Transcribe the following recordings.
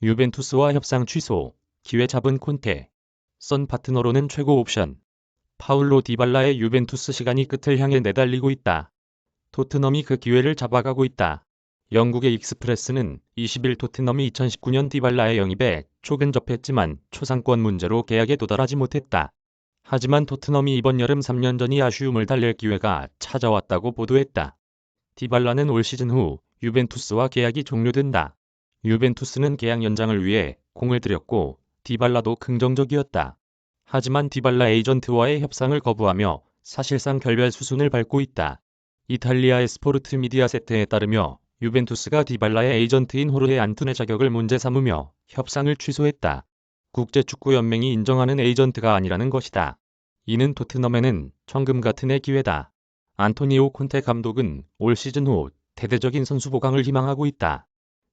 유벤투스와 협상 취소, 기회 잡은 콘테. 선 파트너로는 최고 옵션. 파울로 디발라의 유벤투스 시간이 끝을 향해 내달리고 있다. 토트넘이 그 기회를 잡아가고 있다. 영국의 익스프레스는 20일 토트넘이 2019년 디발라의 영입에 초근접했지만 초상권 문제로 계약에 도달하지 못했다. 하지만 토트넘이 이번 여름 3년 전이 아쉬움을 달랠 기회가 찾아왔다고 보도했다. 디발라는 올 시즌 후 유벤투스와 계약이 종료된다. 유벤투스는 계약 연장을 위해 공을 들였고 디발라도 긍정적이었다. 하지만 디발라 에이전트와의 협상을 거부하며 사실상 결별 수순을 밟고 있다. 이탈리아의 스포르트 미디아 세트에 따르며 유벤투스가 디발라의 에이전트인 호르헤 안툰의 자격을 문제 삼으며 협상을 취소했다. 국제축구연맹이 인정하는 에이전트가 아니라는 것이다. 이는 토트넘에는 청금 같은 의 기회다. 안토니오 콘테 감독은 올 시즌 후 대대적인 선수 보강을 희망하고 있다.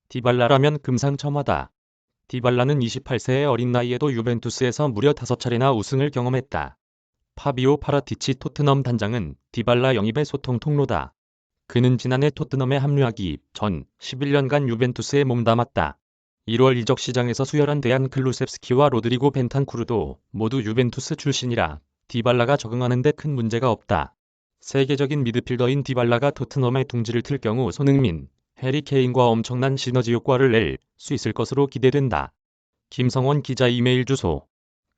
디발라라면 금상첨화다. 디발라는 28세의 어린 나이에도 유벤투스에서 무려 5차례나 우승을 경험했다. 파비오 파라티치 토트넘 단장은 디발라 영입의 소통 통로다. 그는 지난해 토트넘에 합류하기 전 11년간 유벤투스에 몸담았다. 1월 이적 시장에서 수혈한 대한 클루셉스키와 로드리고 벤탄쿠르도 모두 유벤투스 출신이라 디발라가 적응하는 데 큰 문제가 없다. 세계적인 미드필더인 디발라가 토트넘에 둥지를 틀 경우 손흥민, 해리 케인과 엄청난 시너지 효과를 낼 수 있을 것으로 기대된다. 김성원 기자 이메일 주소.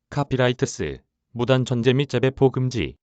카피라이트스. 무단 전제 및 재배포 금지